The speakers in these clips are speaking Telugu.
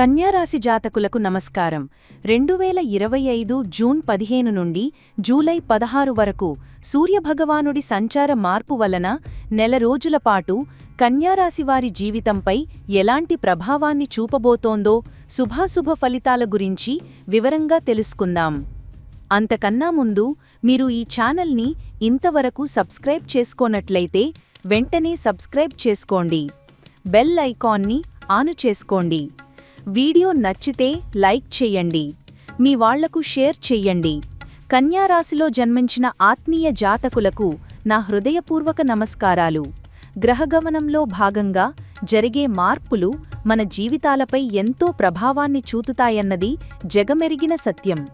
కన్యారాశి జాతకులకు నమస్కారం. రెండు వేల ఇరవై ఐదు జూన్ పదిహేను నుండి జూలై పదహారు వరకు సూర్యభగవానుడి సంచార మార్పు వలన నెల రోజుల పాటు కన్యారాశివారి జీవితంపై ఎలాంటి ప్రభావాన్ని చూపబోతోందో శుభాశుభ ఫలితాల గురించి వివరంగా తెలుసుకుందాం. అంతకన్నా ముందు మీరు ఈ ఛానల్ని ఇంతవరకు సబ్స్క్రైబ్ చేసుకోనట్లయితే వెంటనే సబ్స్క్రైబ్ చేసుకోండి. బెల్ ఐకాన్ని ఆను చేసుకోండి. వీడియో నచ్చితే లైక్ చెయ్యండి మీ వాళ్ళకు షేర్ చెయ్యండి కన్యారాశిలో జన్మించిన ఆత్మీయ జాతకులకు నా హృదయపూర్వక నమస్కారాలు. గ్రహగమనంలో భాగంగా జరిగే మార్పులు మన జీవితాలపై ఎంతో ప్రభావాన్ని చూతుతాయన్నది జగమెరిగిన సత్యం.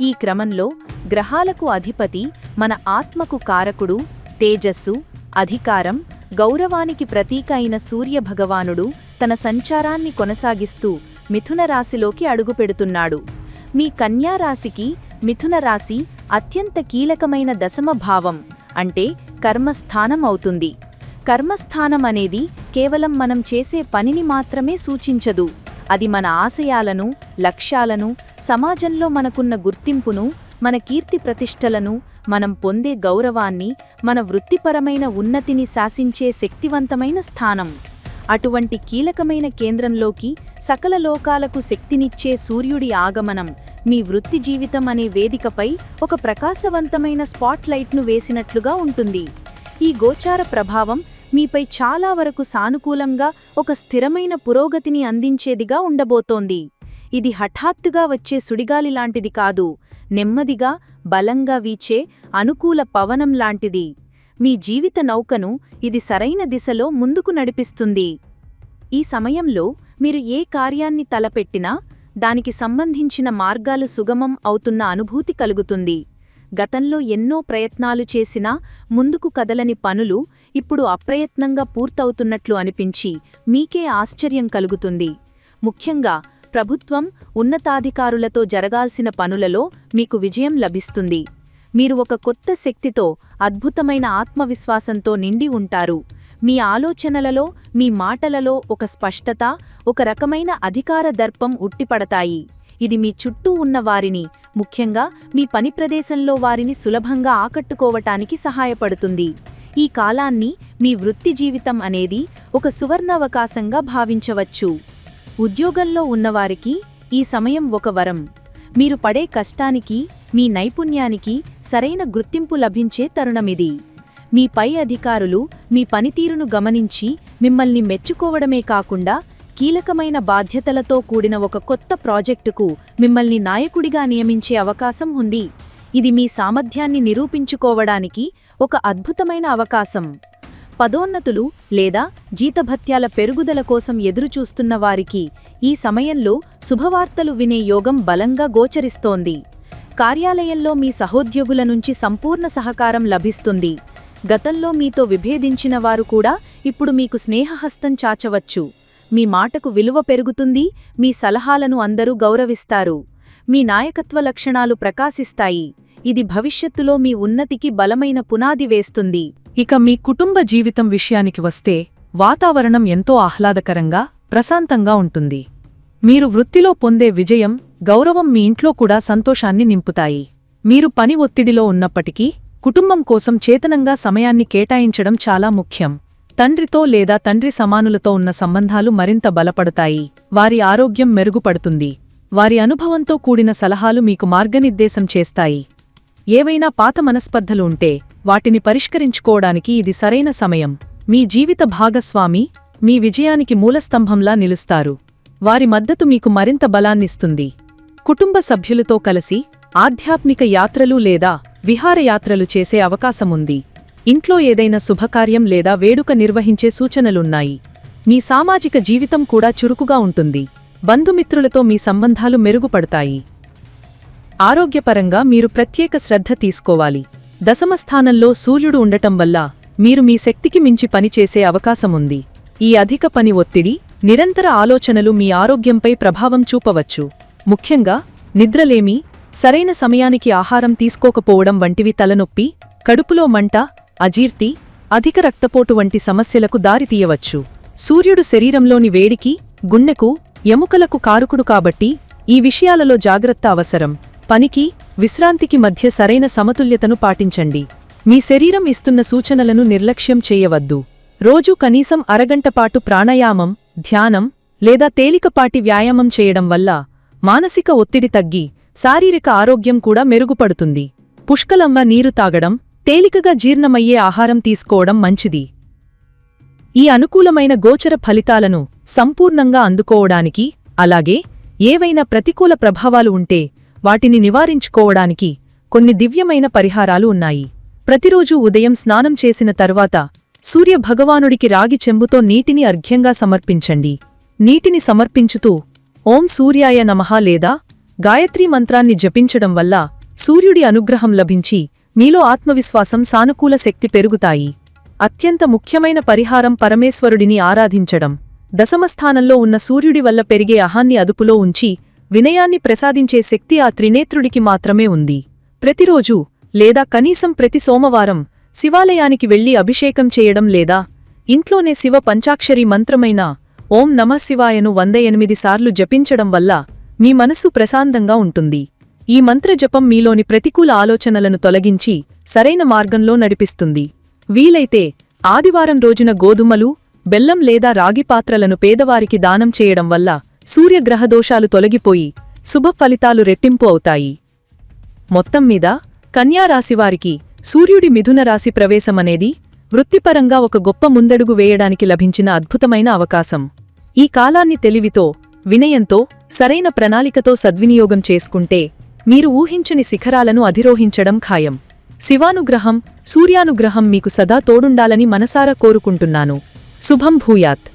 ఈ క్రమంలో గ్రహాలకు అధిపతి మన ఆత్మకు కారకుడు తేజస్సు అధికారం గౌరవానికి ప్రతీక అయిన సూర్యభగవానుడు తన సంచారాన్ని కొనసాగిస్తూ మిథున రాశిలోకి అడుగుపెడుతున్నాడు. మీ కన్యా రాశికి మిథున రాశి అత్యంత కీలకమైన దశమ భావం అంటే కర్మస్థానం అవుతుంది. కర్మస్థానం అనేది కేవలం మనం చేసే పనిని మాత్రమే సూచించదు. అది మన ఆశయాలను లక్ష్యాలను సమాజంలో మనకున్న గుర్తింపును మన కీర్తి ప్రతిష్టలను మనం పొందే గౌరవాన్ని మన వృత్తిపరమైన ఉన్నతిని శాసించే శక్తివంతమైన స్థానం. అటువంటి కీలకమైన కేంద్రంలోకి సకల లోకాలకు శక్తినిచ్చే సూర్యుడి ఆగమనం మీ వృత్తి జీవితం అనే వేదికపై ఒక ప్రకాశవంతమైన స్పాట్లైట్ను వేసినట్లుగా ఉంటుంది. ఈ గోచార ప్రభావం మీపై చాలా వరకు సానుకూలంగా ఒక స్థిరమైన పురోగతిని అందించేదిగా ఉండబోతోంది. ఇది హఠాత్తుగా వచ్చే సుడిగాలి లాంటిది కాదు నెమ్మదిగా బలంగా వీచే అనుకూల పవనం లాంటిది. మీ జీవిత నౌకను ఇది సరైన దిశలో ముందుకు నడిపిస్తుంది. ఈ సమయంలో మీరు ఏ కార్యాన్ని తలపెట్టినా దానికి సంబంధించిన మార్గాలు సుగమం అవుతున్న అనుభూతి కలుగుతుంది. గతంలో ఎన్నో ప్రయత్నాలు చేసినా ముందుకు కదలని పనులు ఇప్పుడు అప్రయత్నంగా పూర్తవుతున్నట్లు అనిపించి మీకే ఆశ్చర్యం కలుగుతుంది. ముఖ్యంగా ప్రభుత్వం ఉన్నతాధికారులతో జరగాల్సిన పనులలో మీకు విజయం లభిస్తుంది. మీరు ఒక కొత్త శక్తితో అద్భుతమైన ఆత్మవిశ్వాసంతో నిండి ఉంటారు. మీ ఆలోచనలలో మీ మాటలలో ఒక స్పష్టత ఒక రకమైన అధికార దర్పం ఉట్టిపడతాయి. ఇది మీ చుట్టూ ఉన్న వారిని ముఖ్యంగా మీ పని ప్రదేశంలో వారిని సులభంగా ఆకట్టుకోవటానికి సహాయపడుతుంది. ఈ కాలాన్ని మీ వృత్తి జీవితం అనేది ఒక సువర్ణావకాశంగా భావించవచ్చు. ఉద్యోగంలో ఉన్నవారికి ఈ సమయం ఒక వరం. మీరు పడే కష్టానికి మీ నైపుణ్యానికి సరైన గుర్తింపు లభించే తరుణమిది. మీ పై అధికారులు మీ పనితీరును గమనించి మిమ్మల్ని మెచ్చుకోవడమే కాకుండా కీలకమైన బాధ్యతలతో కూడిన ఒక కొత్త ప్రాజెక్టుకు మిమ్మల్ని నాయకుడిగా నియమించే అవకాశం ఉంది. ఇది మీ సామర్థ్యాన్ని నిరూపించుకోవడానికి ఒక అద్భుతమైన అవకాశం. పదోన్నతులు లేదా జీతభత్యాల పెరుగుదల కోసం ఎదురుచూస్తున్న వారికి ఈ సమయంలో శుభవార్తలు వినే యోగం బలంగా గోచరిస్తోంది. కార్యాలయంలో మీ సహోద్యోగుల నుంచి సంపూర్ణ సహకారం లభిస్తుంది. గతంలో మీతో విభేదించిన వారు కూడా ఇప్పుడు మీకు స్నేహహస్తం చాచవచ్చు. మీ మాటకు విలువ పెరుగుతుంది మీ సలహాలను అందరూ గౌరవిస్తారు. మీ నాయకత్వ లక్షణాలు ప్రకాశిస్తాయి. ఇది భవిష్యత్తులో మీ ఉన్నతికి బలమైన పునాది వేస్తుంది. ఇక మీ కుటుంబ జీవితం విషయానికి వస్తే వాతావరణం ఎంతో ఆహ్లాదకరంగా ప్రశాంతంగా ఉంటుంది. మీరు వృత్తిలో పొందే విజయం గౌరవం మీ ఇంట్లో కూడా సంతోషాన్ని నింపుతాయి. మీరు పని ఒత్తిడిలో ఉన్నప్పటికీ కుటుంబం కోసం చేతనంగా సమయాన్ని కేటాయించడం చాలా ముఖ్యం. తండ్రితో లేదా తండ్రి సమానులతో ఉన్న సంబంధాలు మరింత బలపడతాయి. వారి ఆరోగ్యం మెరుగుపడుతుంది. వారి అనుభవంతో కూడిన సలహాలు మీకు మార్గనిర్దేశం చేస్తాయి. ఏవైనా పాత మనస్పర్ధలు ఉంటే వాటిని పరిష్కరించుకోవడానికి ఇది సరైన సమయం. మీ జీవిత భాగస్వామి మీ విజయానికి మూలస్తంభంలా నిలుస్తారు. వారి మద్దతు మీకు మరింత బలాన్నిస్తుంది. కుటుంబ సభ్యులతో కలిసి ఆధ్యాత్మిక యాత్రలు లేదా విహారయాత్రలు చేసే అవకాశముంది. ఇంట్లో ఏదైనా శుభకార్యం లేదా వేడుక నిర్వహించే సూచనలున్నాయి. మీ సామాజిక జీవితం కూడా చురుకుగా ఉంటుంది. బంధుమిత్రులతో మీ సంబంధాలు మెరుగుపడతాయి. ఆరోగ్యపరంగా మీరు ప్రత్యేక శ్రద్ధ తీసుకోవాలి. దశమస్థానంలో సూర్యుడు ఉండటం వల్ల మీరు మీ శక్తికి మించి పనిచేసే అవకాశముంది. ఈ అధిక పని ఒత్తిడి నిరంతర ఆలోచనలు మీ ఆరోగ్యంపై ప్రభావం చూపవచ్చు. ముఖ్యంగా నిద్రలేమి సరైన సమయానికి ఆహారం తీసుకోకపోవడం వంటివి తలనొప్పి కడుపులో మంట అజీర్తి అధిక రక్తపోటు వంటి సమస్యలకు దారితీయవచ్చు సూర్యుడు శరీరంలోని వేడికి గుండెకు ఎముకలకు కారుకుడు కాబట్టి ఈ విషయాలలో జాగ్రత్త అవసరం. పనికి విశ్రాంతికి మధ్య సరైన సమతుల్యతను పాటించండి. మీ శరీరం ఇస్తున్న సూచనలను నిర్లక్ష్యం చేయవద్దు. రోజూ కనీసం అరగంటపాటు ప్రాణాయామం ధ్యానం లేదా తేలికపాటి వ్యాయామం చేయడం వల్ల మానసిక ఒత్తిడి తగ్గి శారీరక ఆరోగ్యం కూడా మెరుగుపడుతుంది. పుష్కలమ్మ నీరు తాగడం తేలికగా జీర్ణమయ్యే ఆహారం తీసుకోవడం మంచిది. ఈ అనుకూలమైన గోచర ఫలితాలను సంపూర్ణంగా అందుకోవడానికి అలాగే ఏవైనా ప్రతికూల ప్రభావాలు ఉంటే వాటిని నివారించుకోవడానికి కొన్ని దివ్యమైన పరిహారాలు ఉన్నాయి. ప్రతిరోజూ ఉదయం స్నానం చేసిన తర్వాత సూర్య భగవానుడికి రాగి చెంబుతో నీటిని అర్ఘ్యంగా సమర్పించండి. నీటిని సమర్పించుతూ ఓం సూర్యాయ నమః లేదా గాయత్రీ మంత్రాన్ని జపించడం వల్ల సూర్యుడి అనుగ్రహం లభించి మీలో ఆత్మవిశ్వాసం సానుకూల శక్తి పెరుగుతాయి. అత్యంత ముఖ్యమైన పరిహారం పరమేశ్వరుడిని ఆరాధించడం. దశమస్థానంలో ఉన్న సూర్యుడి వల్ల పెరిగే అహాన్ని అదుపులో ఉంచి వినయాన్ని ప్రసాదించే శక్తి ఆ త్రినేత్రుడికి మాత్రమే ఉంది. ప్రతిరోజు లేదా కనీసం ప్రతి సోమవారం శివాలయానికి వెళ్ళి అభిషేకం చేయడం లేదా ఇంట్లోనే శివ పంచాక్షరి మంత్రమైన ఓం నమ శివాయను వంద ఎనిమిది సార్లు జపించడం వల్ల మీ మనసు ప్రశాంతంగా ఉంటుంది. ఈ మంత్రజపం మీలోని ప్రతికూల ఆలోచనలను తొలగించి సరైన మార్గంలో నడిపిస్తుంది. వీలైతే ఆదివారం రోజున గోధుమలు బెల్లం లేదా రాగి పాత్రలను పేదవారికి దానం చేయడం వల్ల సూర్యగ్రహదోషాలు తొలగిపోయి శుభ ఫలితాలు రెట్టింపు అవుతాయి. మొత్తం మీద కన్యారాశివారికి సూర్యుడి మిథున రాశి ప్రవేశమనేది వృత్తిపరంగా ఒక గొప్ప ముందడుగు వేయడానికి లభించిన అద్భుతమైన అవకాశం. ఈ కాలాన్ని తెలివితో వినయంతో సరైన ప్రణాళికతో సద్వినియోగం చేసుకుంటే మీరు ఊహించని శిఖరాలను అధిరోహించడం ఖాయం. శివానుగ్రహం సూర్యానుగ్రహం మీకు సదా తోడుండాలని మనసారా కోరుకుంటున్నాను. శుభం భూయాత్.